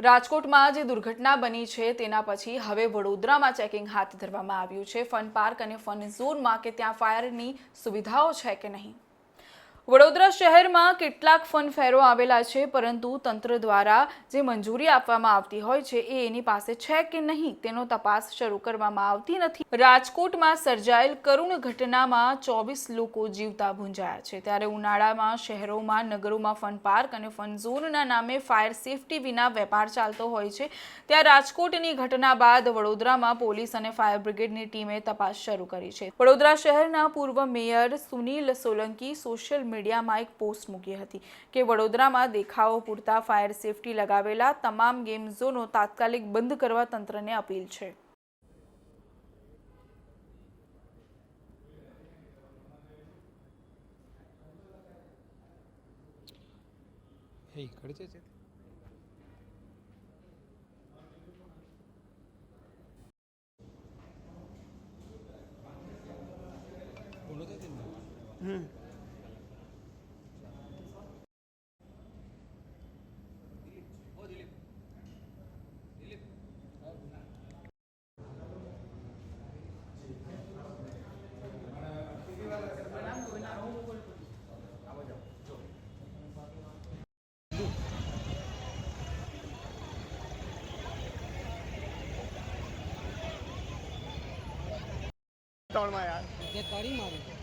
રાજકોટમાં જે દુર્ઘટના બની છે, તેના પછી હવે વડોદરામાં ચેકિંગ હાથ ધરવામાં આવ્યું છે. ફન પાર્ક અને ફન ઝોનમાં કે ત્યાં ફાયરની સુવિધાઓ છે કે નહીં? વડોદરા શહેરમાં કેટલાક ફન ફેરો આવેલા છે, પરંતુ તંત્ર દ્વારા જે મંજૂરી આપવામાં આવતી હોય છે, એ એની પાસે છે કે નહીં, તેનો તપાસ શરૂ કરવામાં આવતી નથી. રાજકોટમાં સર્જાયેલ કરુણ ઘટનામાં ચોવીસ લોકો જીવતા ભૂંજાયા છે. ત્યારે ઉનાળામાં શહેરોમાં, નગરોમાં ફન પાર્ક અને ફન ઝોનના નામે ફાયર સેફટી વિના વેપાર ચાલતો હોય છે. ત્યાં રાજકોટની ઘટના બાદ વડોદરામાં પોલીસ અને ફાયર બ્રિગેડની ટીમે તપાસ શરૂ કરી છે. વડોદરા શહેરના પૂર્વ મેયર સુનિલ સોલંકી સોશિયલ મીડિયામાં એક પોસ્ટ મૂકી હતી કે વડોદરામાં દેખાવો પૂરતા ફાયર સેફટી લગાવેલા તમામ ગેમ ઝોનો તાત્કાલિક બંધ કરવા તંત્રને અપીલ છે. हे ત્રણમાં યાર.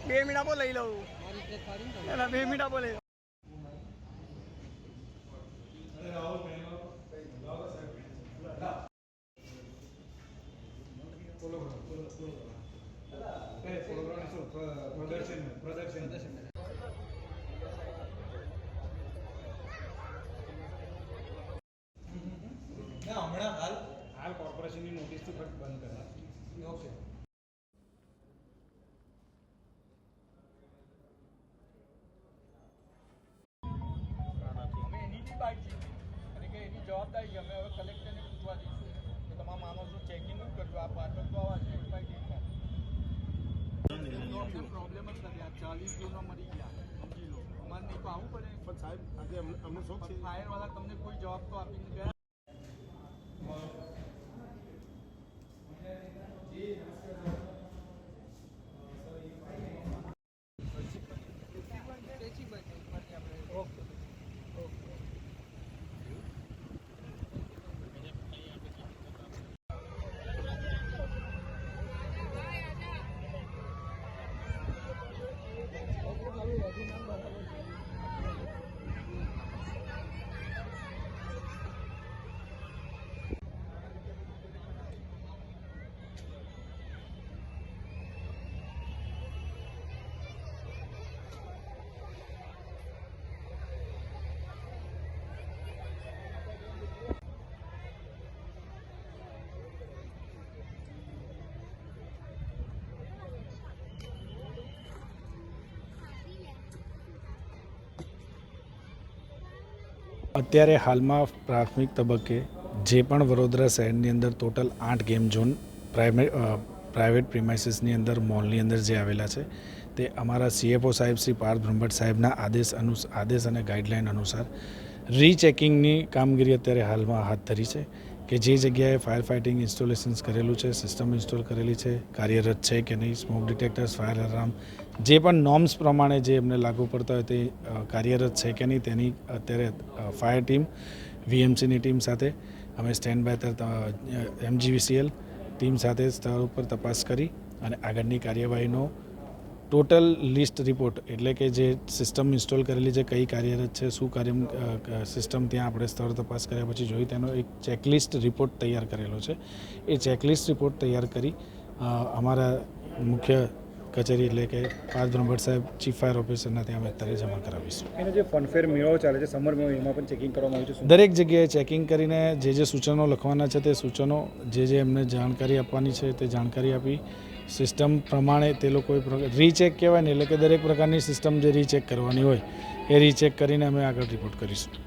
બે મિનિટ આપો લઈ લઉં. બે મિનિટ આપો લઈ ના હમણાં હાલ હાલ કોર્પોરેશનની નોટિસથી ફક્ત બંધ કરા ઓકે. બાકી અને કે એની જવાબદારી અમે હવે કલેક્ટરને પૂછવા દઈશું કે તમારા માણસો ચેકિંગ જ કરજો. આ પાછળ તો આવા છે પ્રોબ્લેમ જ નથી. આ ચાલીસ કિલો મરી ગયા. સમજી લો. અમારે નહીં તો આવવું પડે. પણ સાહેબ આજે અમને શોખ છે. ફાયરવાળા તમને કોઈ જવાબ તો આપીને ગયા અત્યારે હાલમાં પ્રાથમિક તબક્કે જે પણ વડોદરા શહેરની અંદર ટોટલ આઠ ગેમ ઝોન પ્રાઇવેટ પ્રિમાઇસીસની અંદર મોલની અંદર જે આવેલા છે, તે અમારા સીએફઓ સાહેબ શ્રી પાર્થ બ્રહ્મભટ્ટ સાહેબના આદેશ અનુસાર આદેશ અને ગાઈડલાઇન અનુસાર રીચેકિંગની કામગીરી અત્યારે હાલમાં હાથ ધરી છે. કે જે જગ્યાએ ફાયર ફાઇટિંગ ઇન્સ્ટોલેશન્સ કરેલું છે સિસ્ટમ ઇન્સ્ટોલ કરેલી છે, કાર્યરત છે કે નહીં સ્મોક ડિટેક્ટર્સ ફાયર અલાર્મ જે પણ નોર્મ્સ પ્રમાણે જે એમને લાગુ પડતા હોય તે કાર્યરત છે કે નહીં, તેની અત્યારે ફાયર ટીમ વીએમસીની ટીમ સાથે અમે સ્ટેન્ડ બાય એમજીવીસીએલ ટીમ સાથે સ્થળ ઉપર તપાસ કરી અને આગળની કાર્યવાહીનો ટોટલ લિસ્ટ રિપોર્ટ, એટલે કે જે સિસ્ટમ ઇન્સ્ટોલ કરેલી છે, કઈ કાર્યરત છે, શું કાર્ય સિસ્ટમ ત્યાં આપણે સ્થળ તપાસ કર્યા પછી જોઈ, તેનો એક ચેકલિસ્ટ રિપોર્ટ તૈયાર કરેલો છે. એ ચેકલિસ્ટ રિપોર્ટ તૈયાર કરી અમારા મુખ્ય કચેરી એટલે કે પાંચ બ્રહ્મભટ્ટ સાહેબ ચીફ ફાયર ઓફિસરના ત્યાં અમે અત્યારે જમા કરાવીશું. એનો જે ફનફેર મેળો ચાલે છે સમર મેળો એમાં પણ ચેકિંગ કરવામાં આવ્યું છે દરેક જગ્યાએ ચેકિંગ કરીને જે જે સૂચનો લખવાના છે તે સૂચનો જે જે એમને જાણકારી આપવાની છે તે જાણકારી આપી સિસ્ટમ પ્રમાણે તે લોકોએ રીચેક કહેવાય ને એટલે કે દરેક પ્રકારની સિસ્ટમ જે રીચેક કરવાની હોય એ રીચેક કરીને અમે આગળ રિપોર્ટ કરીશું.